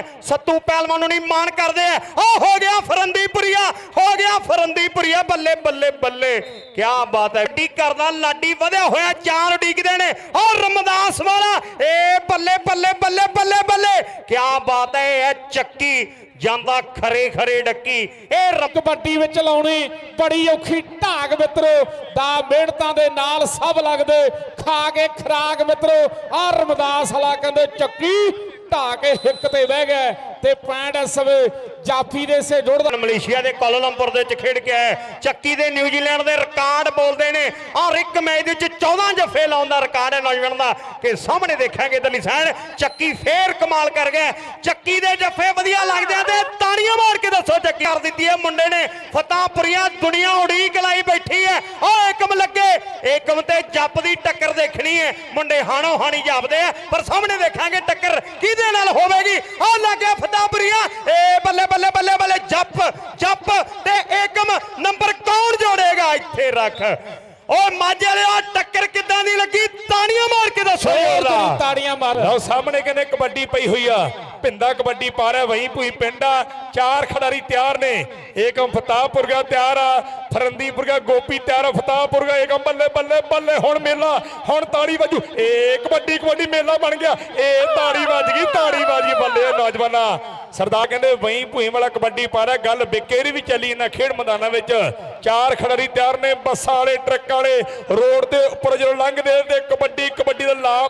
ਹੈ ਸੱਤੂ ਪਹਿਲਵਾਨ ਨੂੰ ਨਹੀਂ ਮਾਣ ਕਰਦੇ। ਆ ਉਹ ਹੋ ਗਿਆ ਫਰੰਦੀਪੁਰੀਆ, ਹੋ ਗਿਆ ਫਰੰਦੀਪੁਰੀਆ, ਬੱਲੇ ਬੱਲੇ ਬੱਲੇ। ਕੀ ਬਾਤ ਹੈ। ਡੀ ਕਰਦਾ ਲਾਡੀ ਵਧਿਆ ਹੋਇਆ, ਚਾਰ ਉਡੀਕਦੇ ਨੇ। ਉਹ ਰਮਦਾਸ ਵਾਲਾ, ਏ ਬੱਲੇ ਬੱਲੇ ਬੱਲੇ ਬੱਲੇ ਬੱਲੇ। ਕੀ ਬਾਤ ਹੈ, ਇਹ ਚੱਕੀ ਜਾਂਦਾ ਖਰੇ ਖਰੇ ਡੱਕੀ। ਇਹ ਰ- ਵਿੱਚ ਲਾਉਣੀ, ਬੜੀ ਔਖੀ ਢਾਗ ਮਿੱਤਰੋ। ਦਾ ਮਿਹਨਤਾਂ ਦੇ ਨਾਲ ਸਭ ਲੱਗਦੇ, ਖਾ ਕੇ ਖਰਾਕ ਮਿੱਤਰੋ। ਆ ਰਮਦਾਸ ਵਾਲਾ ਕਹਿੰਦੇ, ਚੱਕੀ ਢਾ ਕੇ ਹਿੱਕ ਤੇ ਬਹਿ ਗਏ ਤੇ ਪੈਂਡ ਇਸ ਵੇ ਜਾਫੀ ਦੇ ਸੇ ਜੋੜਦਾ। ਮਲੇਸ਼ੀਆ ਦੇ ਕੋਲਾਲੰਪੁਰ ਦੇ ਵਿੱਚ ਖੇਡ ਕੇ ਆਇਆ। ਚੱਕੀ ਦੇ ਨਿਊਜ਼ੀਲੈਂਡ ਦੇ ਰਿਕਾਰਡ ਬੋਲਦੇ ਨੇ। ਔਰ ਇੱਕ ਮੈਚ ਦੇ ਵਿੱਚ 14 ਜਫੇ ਲਾਉਣ ਦਾ ਰਿਕਾਰਡ ਹੈ ਨੌਜਵਾਨ ਦਾ। ਕਿ ਸਾਹਮਣੇ ਦੇਖਾਂਗੇ ਇਧਰਲੀ ਸਾਈਡ ਚੱਕੀ ਫੇਰ ਕਮਾਲ ਕਰ ਗਿਆ। ਚੱਕੀ ਦੇ ਜੱਫੇ ਵਧੀਆ ਲੱਗਦੇ ਆ ਤੇ ਤਾੜੀਆਂ ਮਾਰ ਕੇ ਦੱਸੋ ਚੱਕੀ ਕਰ ਦਿੱਤੀ ਹੈ। ਮੁੰਡੇ ਨੇ ਫਤਾਪੁਰੀਆ ਦੁਨੀਆ ਉਡੀਕ ਲਾਈ ਬੈਠੀ ਹੈ। ਓ ਏਕਮ ਲੱਗੇ ਏਕਮ ਤੇ ਜੱਪ ਦੀ ਟੱਕਰ ਦੇਖਣੀ ਹੈ। ਮੁੰਡੇ ਹਾਣੋ ਹਾਣੀ ਜਾਪਦੇ ਆ ਪਰ ਸਾਹਮਣੇ ਦੇਖਾਂਗੇ ਟੱਕਰ ਕਿਹਦੇ ਨਾਲ ਹੋਵੇਗੀ? ਆ ਲੱਗਿਆ ਫਤਾਪੁਰੀਆ ਏ ਬੱਲੇ ਬੱਲੇ ਬੱਲੇ ਬੱਲੇ ਜੱਪ ਜੱਪ ਤੇ ਏਕਮ ਨੰਬਰ ਕੌਣ ਜੋੜੇਗਾ? ਇੱਥੇ ਰੱਖ। ਓ ਮਾਝੇ ਵਾਲਿਆ ਟੱਕਰ ਕਿੱਦਾਂ ਦੀ ਲੱਗੀ? ਤਾੜੀਆਂ ਮਾਰ ਕੇ ਦੱਸੋ। ਤਾੜੀਆਂ ਮਾਰ। ਲਓ ਸਾਹਮਣੇ ਕਹਿੰਦੇ ਕਬੱਡੀ ਪਈ ਹੋਈ ਆ। ਪਿੰਦਾ ਕਬੱਡੀ ਪਾ ਰਿਹਾ ਵਹੀਂ ਭੂਈ ਪਿੰਡਾ ਚਾਰ ਖਿਡਾਰੀ ਤਿਆਰ ਨੇ। ਏਕਮ ਫਤਾਹਪੁਰ ਗਿਆ ਤਿਆਰ ਆ। ਫਰੰਦੀਪੁਰ ਗਿਆ ਗੋਪੀ ਤਿਆਰ ਆ। ਫਤਾਹਪੁਰ ਗਿਆ, ਏਕਮ ਬੱਲੇ ਬੱਲੇ ਬੱਲੇ। ਹੁਣ ਮੇਲਾ, ਹੁਣ ਤਾੜੀ ਵੱਜੂ। ਏ ਕਬੱਡੀ ਕਬੱਡੀ ਮੇਲਾ ਬਣ ਗਿਆ। ਏ ਤਾੜੀ ਵੱਜ ਗਈ, ਤਾੜੀ ਵੱਜ ਗਈ। ਬੱਲੇ ਇਹ ਨੌਜਵਾਨਾਂ, ਸਰਦਾਰ ਕਹਿੰਦੇ ਵਹੀਂ ਭੂਈ ਵਾਲਾ ਕਬੱਡੀ ਪਾ ਰਿਹਾ ਗੱਲ ਬਿਕੇਰੀ ਵੀ ਚੱਲੀ ਇਹਨਾਂ ਖੇਡ ਮੈਦਾਨਾਂ ਵਿੱਚ। ਚਾਰ ਖਿਡਾਰੀ ਤਿਆਰ ਨੇ, ਬੱਸਾਂ ਵਾਲੇ, ਟਰੱਕਾਂ ਵਾਲੇ। ਰੋਡ ਦੇ ਉੱਪਰ ਜਦੋਂ ਲੰਘਦੇ ਤੇ ਕਬੱਡੀ ਕਬੱਡੀ ਦਾ ਲਾਭ